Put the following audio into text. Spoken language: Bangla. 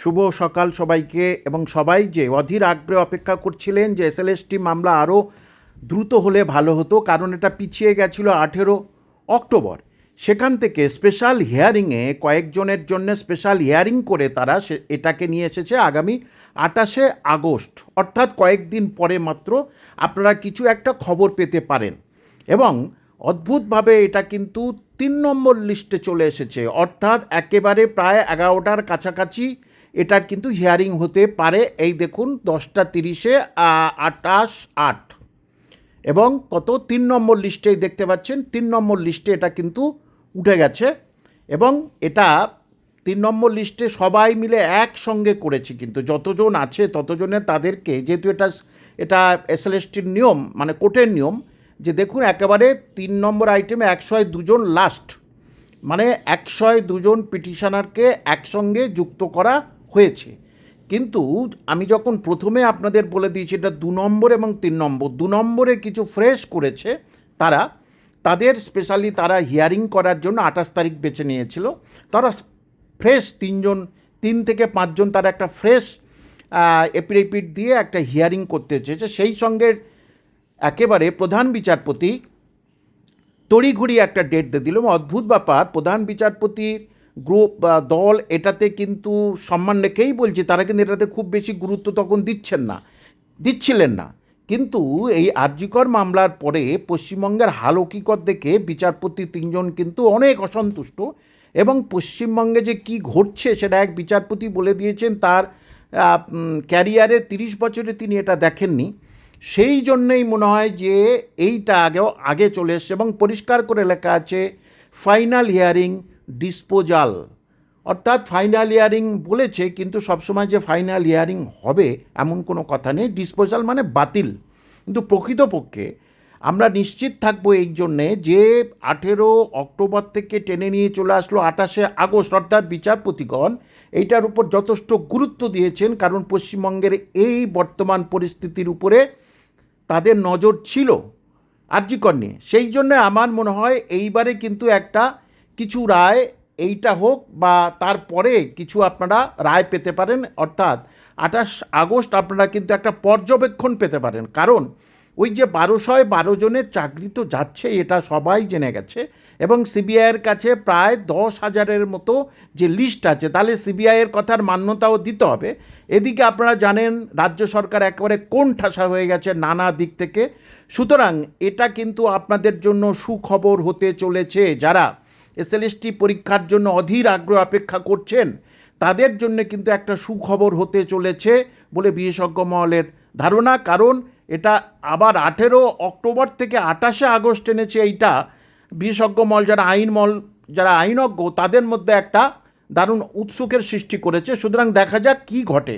শুভ সকাল সবাইকে এবং সবাই যে অধীর আগ্রহে অপেক্ষা করছিলেন যে এসএলএসটি মামলা আরও দ্রুত হলে ভালো হতো, কারণ এটা পিছিয়ে গেছিল আঠেরো অক্টোবর। সেখান থেকে স্পেশাল হিয়ারিংয়ে কয়েকজনের জন্য স্পেশাল হিয়ারিং করে তারা সে, এটাকে নিয়ে এসেছে আগামী আটাশে আগস্ট। অর্থাৎ কয়েকদিন পরে মাত্র আপনারা কিছু একটা খবর পেতে পারেন। এবং অদ্ভুতভাবে এটা কিন্তু তিন নম্বর লিস্টে চলে এসেছে। অর্থাৎ একেবারে প্রায় এগারোটার কাছাকাছি এটার কিন্তু হিয়ারিং হতে পারে, এই দেখুন দশটা তিরিশে আটাশ আট। এবং কত? তিন নম্বর লিস্টেই দেখতে পাচ্ছেন, তিন নম্বর লিস্টে এটা কিন্তু উঠে গেছে। এবং এটা তিন নম্বর লিস্টে সবাই মিলে একসঙ্গে করেছে কিন্তু, যতজন আছে ততজনে তাদেরকে, যেহেতু এটা এটা এসএলএসটির নিয়ম মানে কোর্টের নিয়ম, যে দেখুন একেবারে তিন নম্বর আইটেমে একশোয় দুজন লাস্ট মানে একশোয় দুজন পিটিশনারকে একসঙ্গে যুক্ত করা হয়েছে। কিন্তু আমি যখন প্রথমে আপনাদের বলে দিয়েছি এটা দু নম্বর এবং তিন নম্বর, দু নম্বরে কিছু ফ্রেশ করেছে তারা, তাদের স্পেশালি তারা হিয়ারিং করার জন্য আঠাশ তারিখ বেছে নিয়েছিল। তারা ফ্রেশ তিনজন, তিন থেকে পাঁচজন তারা একটা ফ্রেশ এপিরিপিট দিয়ে একটা হিয়ারিং করতে চেয়েছে। সেই সঙ্গে একেবারে প্রধান বিচারপতি তড়িঘড়ি একটা ডেট দিয়ে দিল। অদ্ভুত ব্যাপার, প্রধান বিচারপতির গ্রুপ বা দল এটাতে কিন্তু সম্মান রেখেই বলছে, তারা কিন্তু এটাতে খুব বেশি গুরুত্ব তখন দিচ্ছেন না, দিচ্ছিলেন না। কিন্তু এই আর্যিকর মামলার পরে পশ্চিমবঙ্গের হাল হকিকত দেখে বিচারপতি তিনজন কিন্তু অনেক অসন্তুষ্ট এবং পশ্চিমবঙ্গে যে কি ঘটছে সেটা এক বিচারপতি বলে দিয়েছেন, তার ক্যারিয়ারে তিরিশ বছরে তিনি এটা দেখেননি। সেই জন্যেই মনে হয় যে এইটা আগেও, আগে চলে এসছে এবং পরিষ্কার করে লেখা আছে, ফাইনাল হিয়ারিং ডিসপোজাল অর্থাৎ ফাইনাল ইয়ারিং বলেছে, কিন্তু সবসময় যে ফাইনাল ইয়ারিং হবে এমন কোনো কথা নেই। ডিসপোজাল মানে বাতিল। কিন্তু প্রকৃতপক্ষে আমরা নিশ্চিত থাকব এই জন্যে যে আঠেরো অক্টোবর থেকে টেনে নিয়ে চলে আসলো আঠাশে আগস্ট, অর্থাৎ বিচারপতিগণ, এইটার উপর যথেষ্ট গুরুত্ব দিয়েছেন, কারণ পশ্চিমবঙ্গের এই বর্তমান পরিস্থিতির উপরে তাদের নজর ছিল আর্যিকর নিয়ে। সেই জন্য আমার মনে হয় এইবারে কিন্তু একটা কিছু রায় এইটা হোক বা তারপরে কিছু আপনারা রায় পেতে পারেন, অর্থাৎ আঠাশ আগস্ট আপনারা কিন্তু একটা পর্যবেক্ষণ পেতে পারেন। কারণ ওই যে বারোশয় বারো জনের চাকরি তো যাচ্ছে, এটা সবাই জেনে গেছে এবং সিবিআইয়ের কাছে প্রায় দশ হাজারের মতো যে লিস্ট আছে, তাহলে সিবিআইয়ের কথার মান্যতাও দিতে হবে। এদিকে আপনারা জানেন, রাজ্য সরকার একেবারে কোন ঠাসা হয়ে গেছে নানা দিক থেকে। সুতরাং এটা কিন্তু আপনাদের জন্য সুখবর হতে চলেছে যারা এসএলএসটি পরীক্ষার জন্য অধীর আগ্রহ অপেক্ষা করছেন। তাদের জন্য কিন্তু একটা সুখবর হতে চলেছে বলে বিশেষজ্ঞ মহলের ধারণা, কারণ এটা আবার আঠেরো অক্টোবর থেকে আঠাশে আগস্ট এনেছে এইটা। বিশেষজ্ঞ মল যারা আইন মল যারা আইনজ্ঞ, তাদের মধ্যে একটা দারুণ উৎসুকের সৃষ্টি করেছে। সুতরাং দেখা যাক কী ঘটে।